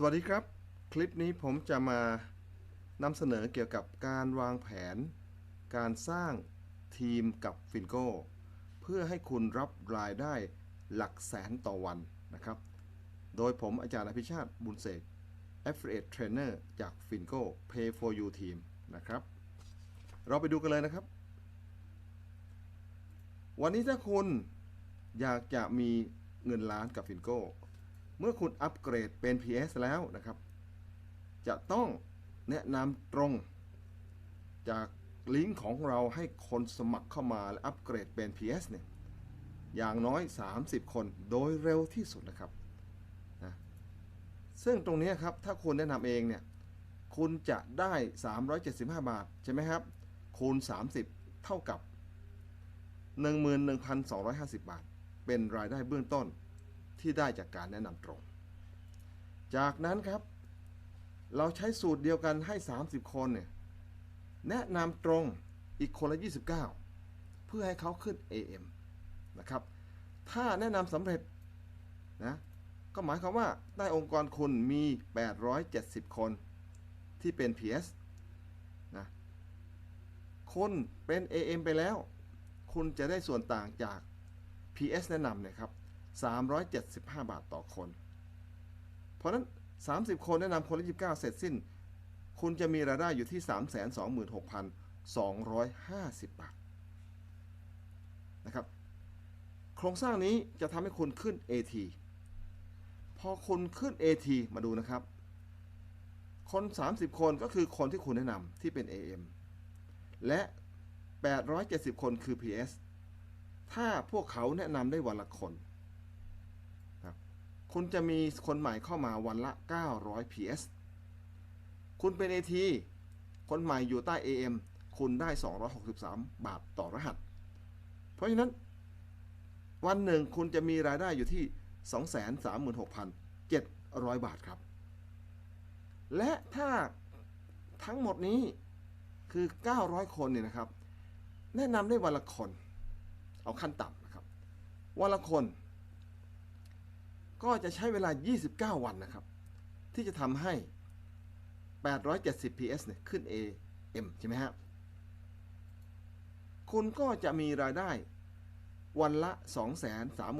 สวัสดีครับ คลิปนี้ผมจะมานำเสนอเกี่ยวกับการวางแผน การสร้างทีมกับฟินโก้เพื่อให้คุณรับรายได้หลักแสนต่อวันนะครับ โดยผมอาจารย์อภิชาติบุญเสก Affiliate Trainer จาก Finco Pay for You Team นะครับ เราไปดูกันเลยนะครับ วันนี้ถ้าคุณอยากจะมีเงินล้านกับ Finco เมื่อคุณอัปเกรดเป็น PS แล้วนะครับ จะต้องแนะนำตรงจากลิงก์ของเราให้คนสมัครเข้ามาและอัปเกรดเป็น PS เนี่ยอย่างน้อย 30 คนโดยเร็วที่สุดนะครับนะซึ่งตรงนี้ครับ ถ้าคุณแนะนำเองเนี่ย คุณจะได้ 375 บาท ใช่ไหมครับ คูณ 30 เท่ากับ 11,250 บาท เป็นรายได้เบื้องต้น ที่ได้จากการแนะนำตรง จากนั้นครับ เราใช้สูตรเดียวกันให้ 30 คนเนี่ยแนะนำตรงอีกคนละ 29 เพื่อให้เขาขึ้น AM นะครับ ถ้าแนะนำสำเร็จนะก็หมายความว่าใต้องค์กรคุณมี 870 คนที่เป็น PS นะคุณเป็น AM ไปแล้ว คุณจะได้ส่วนต่างจาก PS แนะนำเนี่ยครับ 375 บาทต่อคน เพราะนั้น 30 คนแนะนำคนละ 29 เสร็จสิ้น คุณจะมีรายได้อยู่ที่ 326,250 บาทนะครับ โครงสร้างนี้จะทำให้คุณขึ้น AT พอคุณขึ้น AT มาดูนะครับ คน 30 คนก็คือคนที่คุณแนะนำที่เป็น AM และ 870 คนคือ PS ถ้าพวกเขาแนะนำได้วันละคน คุณจะมีคนใหม่เข้ามาวันละ 900 PS คุณเป็น AT คนใหม่อยู่ใต้ AM คุณได้ 263 บาทต่อรหัส เพราะฉะนั้น วันหนึ่งคุณจะมีรายได้อยู่ที่ 236,700 บาทครับ และถ้าทั้งหมดนี้คือ 900 คนเนี่ยนะครับ แนะนำได้วันละคน เอาขั้นต่ำนะครับ วันละคน ก็จะใช้เวลา 29 วันนะครับ ที่จะทำให้ 870 PS เนี่ยขึ้น AM ใช่ไหมครับคุณก็จะมีรายได้วันละ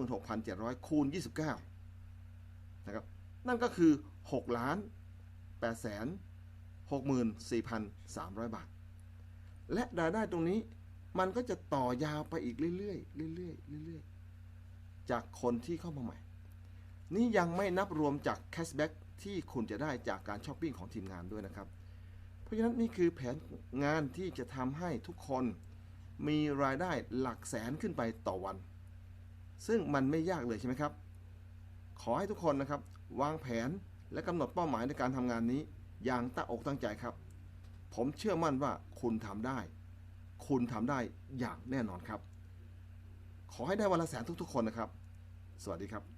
236,700 คูณ 29 นะครับ นั่นก็คือ 6 ล้าน8แสน64,300 บาท และรายได้ตรงนี้มันก็จะต่อยาวไปอีกเรื่อยๆเรื่อยๆเรื่อยๆ จากคนที่เข้ามาใหม่ นี่ยังไม่นับรวมจากแคชแบ็กที่คุณจะได้จากการช้อปปิ้งของทีมงานด้วยนะครับ เพราะฉะนั้นนี่คือแผนงานที่จะทำให้ทุกคนมีรายได้หลักแสนขึ้นไปต่อวัน ซึ่งมันไม่ยากเลยใช่ไหมครับ ขอให้ทุกคนนะครับ วางแผนและกำหนดเป้าหมายในการทำงานนี้ อย่างตั้งอกตั้งใจครับ ผมเชื่อมั่นว่าคุณทำได้ คุณทำได้อย่างแน่นอนครับ ขอให้ได้วันละแสนทุกๆ คนนะครับ สวัสดีครับ